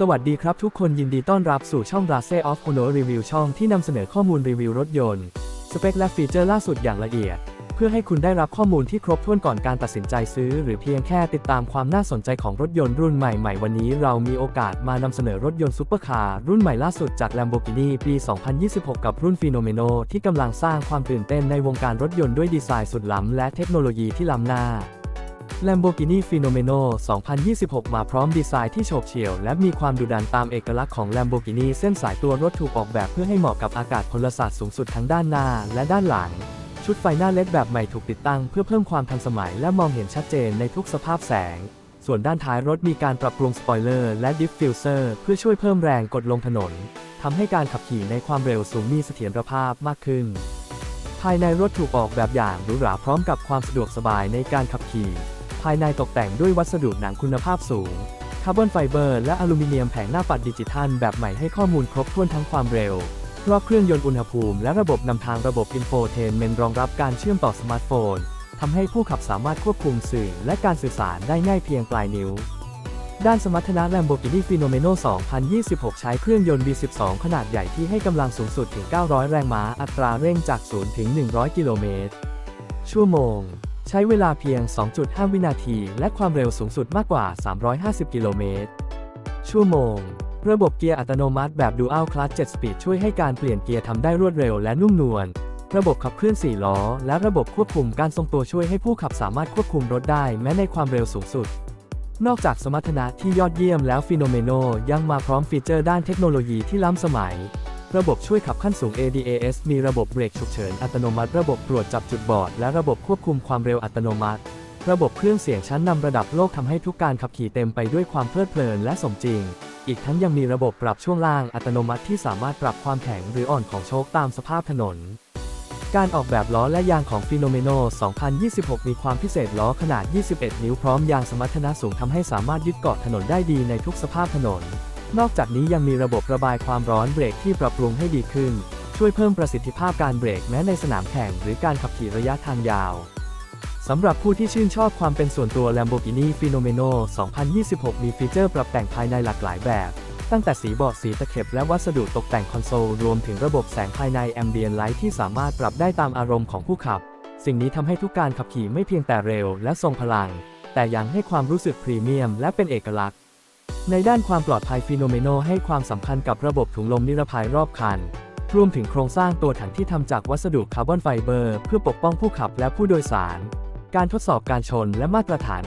สวัสดีครับทุกคนยินดีต้อนรับสู่ช่อง r a c e of Honor Review ช่องที่นำเสนอข้อมูลรีวิวรถยนต์ สเปคและฟีเจอร์ล่าสุดอย่างละเอียด เพื่อให้คุณได้รับข้อมูลที่ครบถ้วนก่อนการตัดสินใจซื้อ หรือเพียงแค่ติดตามความน่าสนใจของรถยนต์รุ่นใหม่ๆ วันนี้เรามีโอกาสมานำเสนอรถยนต์ซุปเปอร์คาร์รุ่นใหม่ล่าสุดจาก Lamborghini ปี 2026 กับรุ่น Fenomeno ที่กำลังสร้างความตื่นเต้นในวงการรถยนต์ด้วยดีไซน์สุดล้ำและเทคโนโลยีที่ล้ำหน้า Lamborghini Fenomeno 2026 มาพร้อมดีไซน์ที่โฉบเฉี่ยว และมีความดุดันตามเอกลักษณ์ของ Lamborghini เส้นสายตัวรถถูกออกแบบเพื่อให้เหมาะกับอากาศพลศาสตร์สูงสุดทั้งด้านหน้าและด้านหลัง ชุดไฟหน้าเลดแบบใหม่ถูกติดตั้งเพื่อเพิ่มความทันสมัยและมองเห็นชัดเจนในทุกสภาพแสง ส่วนด้านท้ายรถมีการปรับปรุงสปอยเลอร์และดิฟฟิวเซอร์เพื่อช่วยเพิ่มแรงกดลงถนนทำให้การขับขี่ในความเร็วสูงมีเสถียรภาพมากขึ้น ภายในรถถูกออกแบบอย่างหรูหราพร้อมกับความสะดวกสบายในการขับขี่ ภายในตกแต่งด้วยวัสดุหนังคุณภาพสูง คาร์บอนไฟเบอร์และอลูมิเนียมแผงหน้าปัดดิจิทัลแบบใหม่ให้ข้อมูลครบถ้วนทั้งความเร็วรอบเครื่องยนต์อุณหภูมิและระบบนำทางระบบอินโฟเทนเมนรองรับการเชื่อมต่อสมาร์ทโฟนทำให้ผู้ขับสามารถควบคุมสื่อและการสื่อสารได้ง่ายเพียงปลายนิ้ว ด้านสมรรถนะ Lamborghini Fenomeno 2026 ใช้เครื่องยนต์ V12 ขนาดใหญ่ที่ให้กำลังสูงสุดถึง 900 แรงม้า อัตราเร่งจาก 0 ถึง 100 กิโลเมตร ชั่วโมง ใช้เวลาเพียง 2.5 วินาที และความเร็วสูงสุดมากกว่า 350 กิโลเมตร ชั่วโมง ระบบเกียร์อัตโนมัติแบบ Dual Clutch 7 Speed ช่วยให้การเปลี่ยนเกียร์ทำได้รวดเร็วและนุ่มนวล ระบบขับเคลื่อน 4 ล้อ และระบบควบคุมการทรงตัวช่วยให้ผู้ขับสามารถควบคุมรถได้แม้ในความเร็วสูงสุด นอกจากสมรรถนะที่ยอดเยี่ยมแล้วฟิโนเมโนยังมาพร้อมฟีเจอร์ด้านเทคโนโลยีที่ล้ำสมัย ระบบช่วยขับขั้นสูง ADAS มีระบบเบรกฉุกเฉินอัตโนมัติ ระบบตรวจจับจุดบอด และระบบควบคุมความเร็วอัตโนมัติ ระบบเครื่องเสียงชั้นนำระดับโลกทำให้ทุกการขับขี่เต็มไปด้วยความเพลิดเพลินและสมจริง อีกทั้งยังมีระบบปรับช่วงล่างอัตโนมัติที่สามารถปรับความแข็งหรืออ่อนของโชคตามสภาพถนนการออกแบบล้อและยางของ Fenomeno 2026 มีความพิเศษล้อขนาด 21 นิ้วพร้อมยางสมรรถนะสูงทำให้สามารถยึดเกาะถนนได้ดีในทุกสภาพถนน นอกจากนี้ยังมีระบบระบายความร้อนเบรกที่ปรับปรุงให้ดีขึ้น ช่วยเพิ่มประสิทธิภาพการเบรกแม้ในสนามแข่งหรือการขับขี่ระยะทางยาวสำหรับผู้ที่ชื่นชอบความเป็นส่วนตัว Lamborghini Fenomeno 2026 มีฟีเจอร์ปรับแต่งภายในหลากหลายแบบ ตั้งแต่สีเบาะสีตะเข็บและวัสดุตกแต่งคอนโซล รวมถึงระบบแสงภายใน Ambient Light ที่สามารถปรับได้ตามอารมณ์ของผู้ขับ สิ่งนี้ทำให้ทุกการขับขี่ไม่เพียงแต่เร็วและทรงพลัง แต่ยังให้ความรู้สึกพรีเมียมและเป็นเอกลักษณ์ ในด้านความปลอดภัยฟีโนเมโนให้ความสำคัญกับระบบถุงลมนิรภัยรอบคัน รวมถึงโครงสร้างตัวถังที่ทำจากวัสดุคาร์บอนไฟเบอร์ เพื่อปกป้องผู้ขับและผู้โดยสาร การทดสอบการชนและมาตรฐาน